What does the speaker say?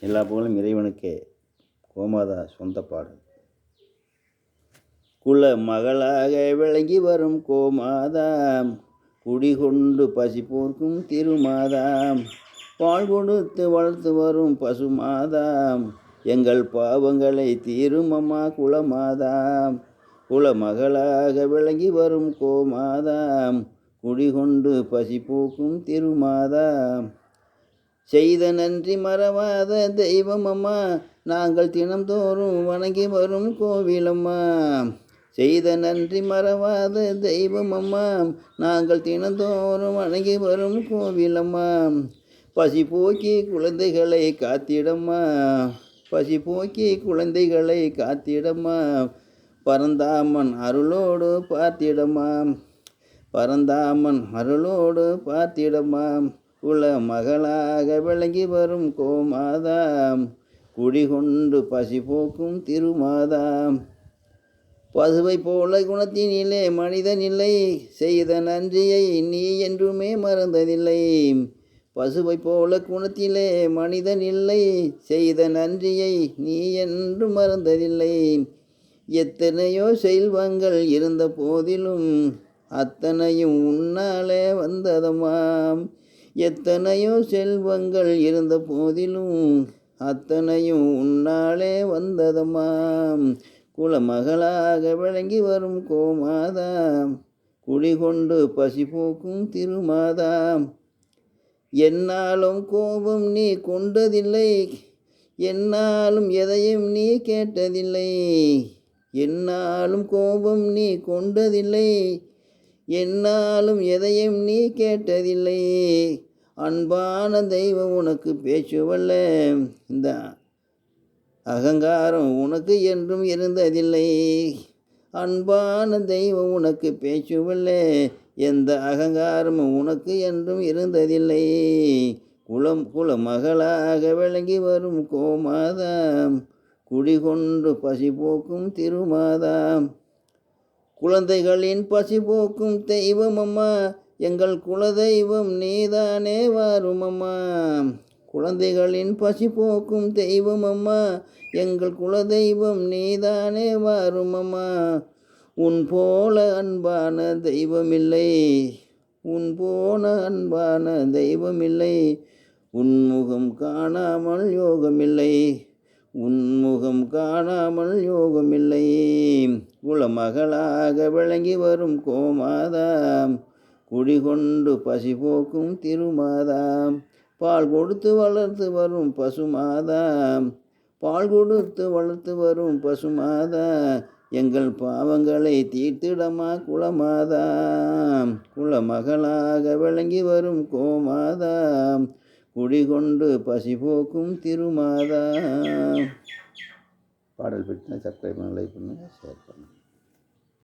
எல்லா புகழும் இறைவனுக்கே. கோமாதா சொந்த பாடல். குல மகளாக விளங்கி வரும் கோமாதாம். குடிகொண்டு பசி போர்க்கும் திருமாதாம். பால் கொடுத்து வளர்த்து வரும் பசுமாதாம். எங்கள் பாவங்களை தீரும் அம்மா குலமாதாம். குலமகளாக விளங்கி வரும் கோமாதாம். குடிகொண்டு பசி போக்கும் திருமாதாம். செய்த நன்றி மறவாத தெய்வமம்மா நாங்கள் தினம்தோறும் வணங்கி வரும் கோவிலம்மா. செய்த நன்றி மறவாத தெய்வமம்மா நாங்கள் தினந்தோறும் வணங்கி வரும் கோவிலம்மா. பசி போக்கி குழந்தைகளை காத்திடம்மா. பசி போக்கி குழந்தைகளை காத்திடம்மா. பரந்தாமன் அருளோடு பார்த்திடம்மா. பரந்தாமன் அருளோடு பார்த்திடம்மா. குல மகளாக விளங்கி வரும் கோமாதாம். குடிகொண்டு பசி போக்கும் திருமாதாம். பசுவை போல குணத்தினிலே மனிதனில்லை செய்த நன்றியை நீ என்றுமே மறந்ததில்லை. பசுவை போல குணத்திலே மனிதனில்லை செய்த நன்றியை நீ என்று மறந்ததில்லை. எத்தனையோ செல்வங்கள் இருந்த போதிலும் அத்தனையும் உன்னாலே வந்ததமாம். எத்தனையோ செல்வங்கள் இருந்த போதிலும் அத்தனையும் உன்னாலே வந்ததமாம். குலமகளாக விளங்கி வரும் கோமாதாம். குடிகொண்டு பசி போக்கும் திருமாதாம். என்னாலும் கோபம் நீ கொண்டதில்லை. என்னாலும் எதையும் நீ கேட்டதில்லை. என்னாலும் கோபம் நீ கொண்டதில்லை. என்னாலும் எதையும் நீ கேட்டதில்லை. அன்பான தெய்வம் உனக்கு பேச்சுவல்ல இந்த அகங்காரம் உனக்கு என்றும் இருந்ததில்லை. அன்பான தெய்வம் உனக்கு பேச்சுவல்ல எந்த அகங்காரமும் உனக்கு என்றும் இருந்ததில்லை. குலம் மகளாக விளங்கி வரும் கோமாதாம் குடிகொண்டு பசி போக்கும் திருமாதாம் குழந்தைகளின் பசி போக்கும் தெய்வம் அம்மா. எங்கள் குலதெய்வம் நீதானே வரும் அம்மா. குழந்தைகளின் பசி போக்கும் தெய்வம் அம்மா. எங்கள் குலதெய்வம் நீதானே வரும் அம்மா. உன் போல அன்பான தெய்வமில்லை. உன் போன அன்பான தெய்வமில்லை. உன்முகம் காணாமல் யோகமில்லை. உன்முகம் காணாமல் யோகமில்லையே குலமகளாக விளங்கி வரும் கோமாதாம். குடிகொண்டு பசி போக்கும் திருமாதாம். பால் கொடுத்து வளர்த்து வரும் பசுமாதாம். பால் கொடுத்து வளர்த்து வரும் பசுமாதா எங்கள் பாவங்களை தீர்த்திடமா குலமாதாம். குலமகளாக விளங்கி வரும் கோமாதாம். குடிகொண்டு பசி போக்கும் திருமாதாம். பாடல் பிடிச்சா சப்ஸ்கிரைப் பண்ணுங்கள் லைக் பண்ணுங்கள் ஷேர் பண்ணுங்கள்